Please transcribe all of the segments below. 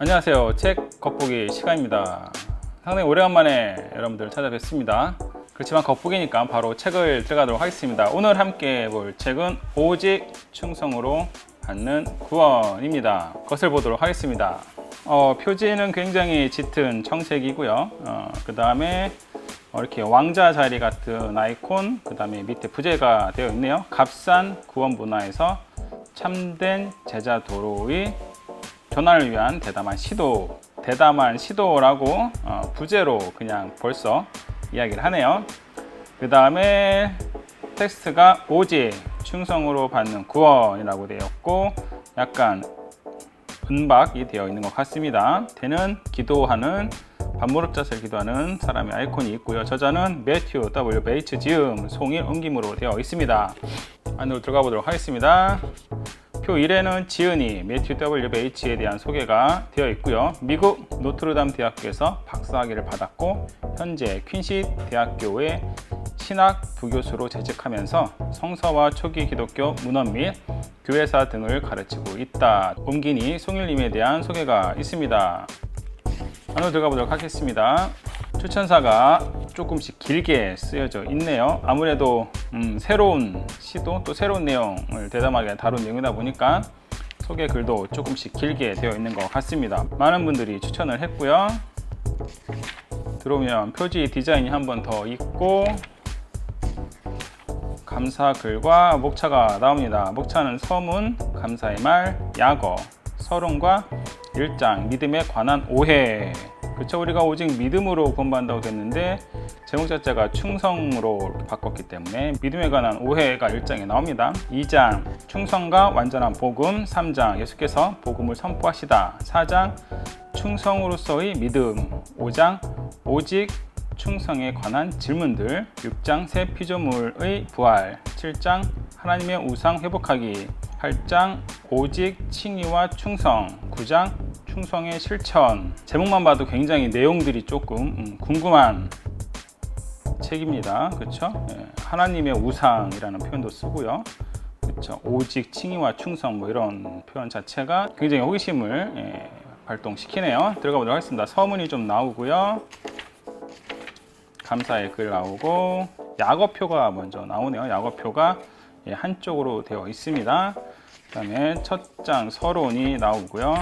안녕하세요. 책 겉보기 시간입니다. 상당히 오래간만에 여러분들 찾아뵙습니다. 그렇지만 겉보기니까 바로 책을 들어가도록 하겠습니다. 오늘 함께 볼 책은 오직 충성으로 받는 구원입니다. 것을 보도록 하겠습니다. 어, 표지는 굉장히 짙은 청색이고요. 어, 그 다음에 이렇게 왕자 자리 같은 아이콘, 그 다음에 밑에 부제가 되어 있네요. 값싼 구원 문화에서 참된 제자 도로의 변화를 위한 대담한 시도, 대담한 시도라고 어, 부제로 그냥 벌써 이야기를 하네요. 그 다음에 텍스트가 오직 충성으로 받는 구원이라고 되었고 약간 은박이 되어 있는 것 같습니다. 대는 기도하는 반무릎 자세를 기도하는 사람의 아이콘이 있고요. 저자는 매튜 WH 지음 송일 옮김으로 되어 있습니다. 안으로 들어가 보도록 하겠습니다. 표 1에는 지은이 매튜 WH에 대한 소개가 되어 있고요. 미국 노트르담 대학교에서 박사학위를 받았고 현재 퀸시 대학교의 신학 부교수로 재직하면서 성서와 초기 기독교 문헌 및 교회사 등을 가르치고 있다. 옮기니 송일님에 대한 소개가 있습니다. 안으로 들어가 보도록 하겠습니다. 추천사가 조금씩 길게 쓰여져 있네요. 아무래도 음, 새로운 시도 또 새로운 내용을 대담하게 다룬 내용이다 보니까 소개 글도 조금씩 길게 되어 있는 것 같습니다. 많은 분들이 추천을 했고요. 들어오면 표지 디자인이 한 번 더 있고 감사 글과 목차가 나옵니다. 목차는 서문, 감사의 말, 약어, 서론과 일장, 믿음에 관한 오해. 그쵸 우리가 오직 믿음으로 구원받는다고 됐는데 제목 자체가 충성으로 바꿨기 때문에 믿음에 관한 오해가 1장에 나옵니다. 2장 충성과 완전한 복음. 3장 예수께서 복음을 선포하시다. 4장 충성으로서의 믿음. 5장 오직 충성에 관한 질문들. 6장 새 피조물의 부활. 7장 하나님의 우상 회복하기. 8장 오직 칭의와 충성. 9장 충성의 실천. 제목만 봐도 굉장히 내용들이 조금 음, 궁금한 책입니다. 그렇죠 하나님의 우상이라는 표현도 쓰고요. 그렇죠 오직 칭의와 충성 뭐 이런 표현 자체가 굉장히 호기심을 예, 발동시키네요. 들어가 보도록 하겠습니다. 서문이 좀 나오고요. 감사의 글 나오고 약어표가 먼저 나오네요. 약어표가 예, 한쪽으로 되어 있습니다. 그다음에 첫 장 서론이 나오고요.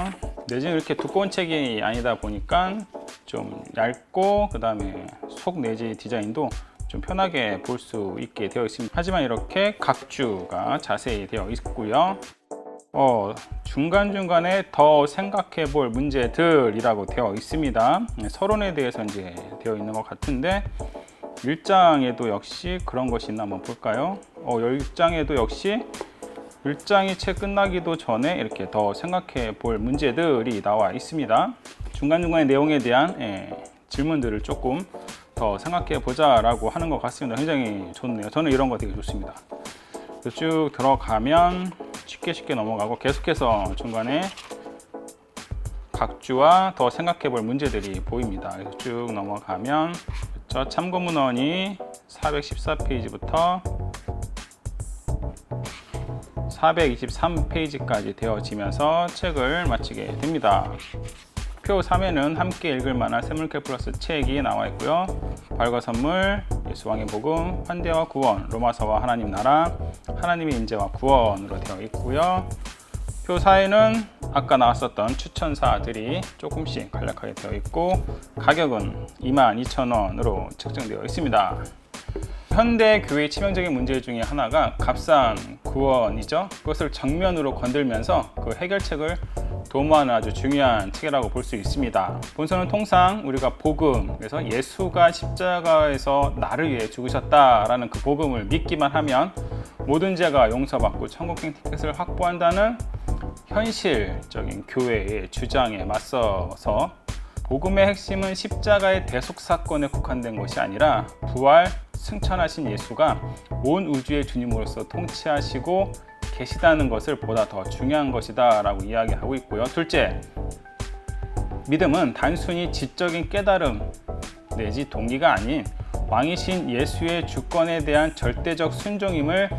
내지는 이렇게 두꺼운 책이 아니다 보니까 좀 얇고 그다음에 속 내지 디자인도 좀 편하게 볼 수 있게 되어 있습니다. 하지만 이렇게 각주가 자세히 되어 있고요. 어, 중간중간에 더 생각해 볼 문제들이라고 되어 있습니다. 네, 서론에 대해서 이제 되어 있는 것 같은데 1장에도 역시 그런 것이 있나 한번 볼까요? 어, 10장에도 역시 1장이 책 끝나기도 전에 이렇게 더 생각해 볼 문제들이 나와 있습니다. 중간중간의 내용에 대한 예, 질문들을 조금 더 생각해 보자라고 하는 것 같습니다. 굉장히 좋네요. 저는 이런 거 되게 좋습니다. 쭉 들어가면 쉽게 쉽게 넘어가고 계속해서 중간에 각주와 더 생각해 볼 문제들이 보입니다. 쭉 넘어가면 저 참고문헌이 414페이지부터 423페이지까지 되어지면서 책을 마치게 됩니다. 표 3에는 함께 읽을 만한 세물케 플러스 책이 나와 있고요. 발과 선물, 예수왕의 복음, 환대와 구원, 로마서와 하나님 나라, 하나님의 인재와 구원으로 되어 있고요. 표 4에는 아까 나왔었던 추천사들이 조금씩 간략하게 되어 있고 가격은 22,000원으로 책정되어 있습니다. 현대 교회의 치명적인 문제 중에 하나가 값싼 구원이죠. 그것을 정면으로 건들면서 그 해결책을 도모하는 아주 중요한 책이라고 볼 수 있습니다. 본서는 통상 우리가 복음, 그래서 예수가 십자가에서 나를 위해 죽으셨다라는 그 복음을 믿기만 하면 모든 죄가 용서받고 천국행 티켓을 확보한다는 현실적인 교회의 주장에 맞서서 복음의 핵심은 십자가의 대속 사건에 국한된 것이 아니라 부활, 승천하신 예수가 온 우주의 주님으로서 통치하시고 계시다는 것을 보다 더 중요한 것이다 라고 이야기하고 있고요. 둘째, 믿음은 단순히 지적인 깨달음 내지 동기가 아닌 왕이신 예수의 주권에 대한 절대적 순종임을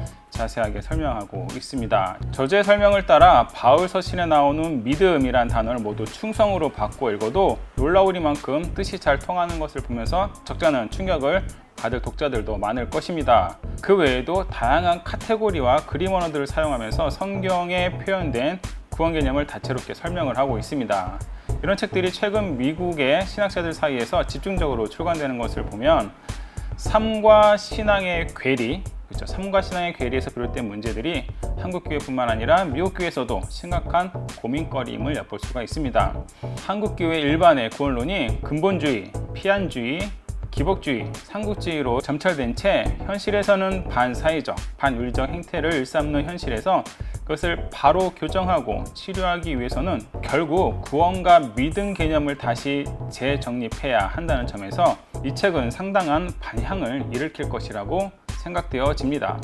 자세하게 설명하고 있습니다. 저자의 설명을 따라 바울 서신에 나오는 믿음이란 단어를 모두 충성으로 바꿔 읽어도 놀라우리만큼 뜻이 잘 통하는 것을 보면서 적자는 충격을 받을 독자들도 많을 것입니다. 그 외에도 다양한 카테고리와 그림 언어들을 사용하면서 성경에 표현된 구원 개념을 다채롭게 설명을 하고 있습니다. 이런 책들이 최근 미국의 신학자들 사이에서 집중적으로 출간되는 것을 보면 삶과 신앙의 괴리, 그렇죠. 삶과 신앙의 괴리에서 비롯된 문제들이 한국 교회뿐만 아니라 미국 교회에서도 심각한 고민거리임을 엿볼 수가 있습니다. 한국 교회 일반의 구원론이 근본주의, 피안주의, 기복주의, 삼국주의로 점철된 채 현실에서는 반사회적, 반윤리적 행태를 일삼는 현실에서 그것을 바로 교정하고 치료하기 위해서는 결국 구원과 믿음 개념을 다시 재정립해야 한다는 점에서 이 책은 상당한 반향을 일으킬 것이라고 생각되어집니다.